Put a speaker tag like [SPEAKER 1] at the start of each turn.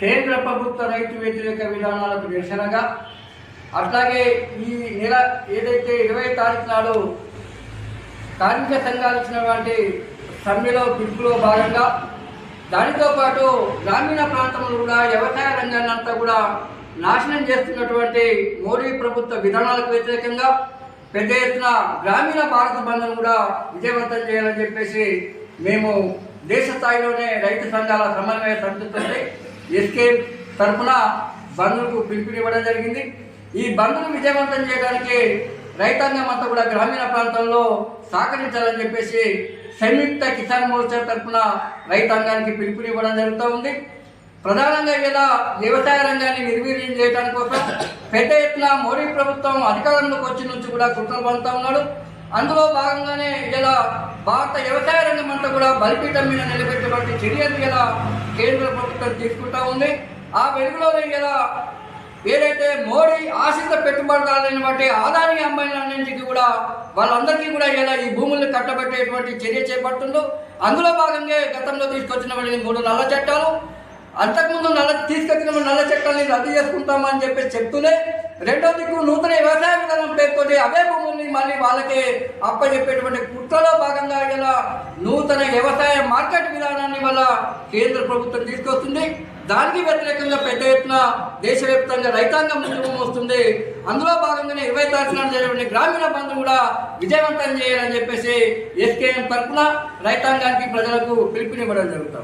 [SPEAKER 1] కేంద్ర ప్రభుత్వ రైతు వ్యతిరేక విధానాలకు నిరసనగా అట్లాగే ఈ నెల ఏదైతే ఇరవై తారీఖు నాడు కార్మిక సంఘాలు ఇచ్చినటువంటి సమ్మెలో పిలుపులో భాగంగా దానితో పాటు గ్రామీణ ప్రాంతంలో కూడా వ్యవసాయ రంగాన్ని అంతా కూడా నాశనం చేస్తున్నటువంటి మోడీ ప్రభుత్వ విధానాలకు వ్యతిరేకంగా పెద్ద ఎత్తున గ్రామీణ భారత బంధం కూడా విజయవంతం చేయాలని చెప్పేసి మేము దేశ స్థాయిలోనే రైతు సంఘాల సమన్వయ సమితితో ఎస్కే తరఫున బంధుకు పిలుపునివ్వడం జరిగింది. ఈ బంధును విజయవంతం చేయడానికి రైతాంగం అంతా కూడా గ్రామీణ ప్రాంతంలో సహకరించాలని చెప్పేసి సంయుక్త కిసాన్ మోర్చా తరఫున రైతాంగానికి పిలుపునివ్వడం జరుగుతూ ఉంది. ప్రధానంగా ఇలా వ్యవసాయ రంగాన్ని నిర్వీర్యం చేయడానికి కోసం పెద్ద ఎత్తున మోడీ ప్రభుత్వం అధికారంలోకి వచ్చి నుంచి కూడా కుట్రలు పండుతూ ఉన్నాడు. అందులో భాగంగానే ఇలా భారత వ్యవసాయ రంగం అంతా కూడా బలిపీఠం మీద నిలబెట్టేటువంటి చర్యలు ఇలా కేంద్ర ప్రభుత్వం తీసుకుంటా ఉంది. ఆ వెలుగులోనే ఇలా ఏదైతే మోడీ ఆశిత పెట్టుబడిదారులైనటువంటి ఆదాని అమ్మాయిలన్నింటికి కూడా వాళ్ళందరికీ కూడా ఇలా ఈ భూముల్ని కట్టబెట్టేటువంటి చర్య చేపడుతుందో అందులో భాగంగా గతంలో తీసుకొచ్చినటువంటి మూడు నల్ల చట్టాలు అంతకుముందు నల్ల తీసుకొచ్చిన నల్ల చట్టాలని రద్దు చేసుకుంటామని చెప్పేసి చెప్తూనే రెండో దిక్కు నూతన వ్యవసాయ విధానం పేర్కొని అవే భూములు మళ్ళీ వాళ్ళకే అప్పచెప్పేటువంటి కుట్రలో భాగంగా ఇలా నూతన వ్యవసాయ మార్కెట్ విధానాన్ని వల్ల కేంద్ర ప్రభుత్వం తీసుకొస్తుంది. దానికి వ్యతిరేకంగా పెద్ద ఎత్తున దేశవ్యాప్తంగా రైతాంగం ముందుకు వస్తుంది. అందులో భాగంగానే ఇరవై తారీఖున జరిగిన గ్రామీణ బంధు కూడా విజయవంతం చేయాలని చెప్పేసి ఎస్కేఎం తరఫున రైతాంగానికి ప్రజలకు పిలుపునివ్వడం జరుగుతాం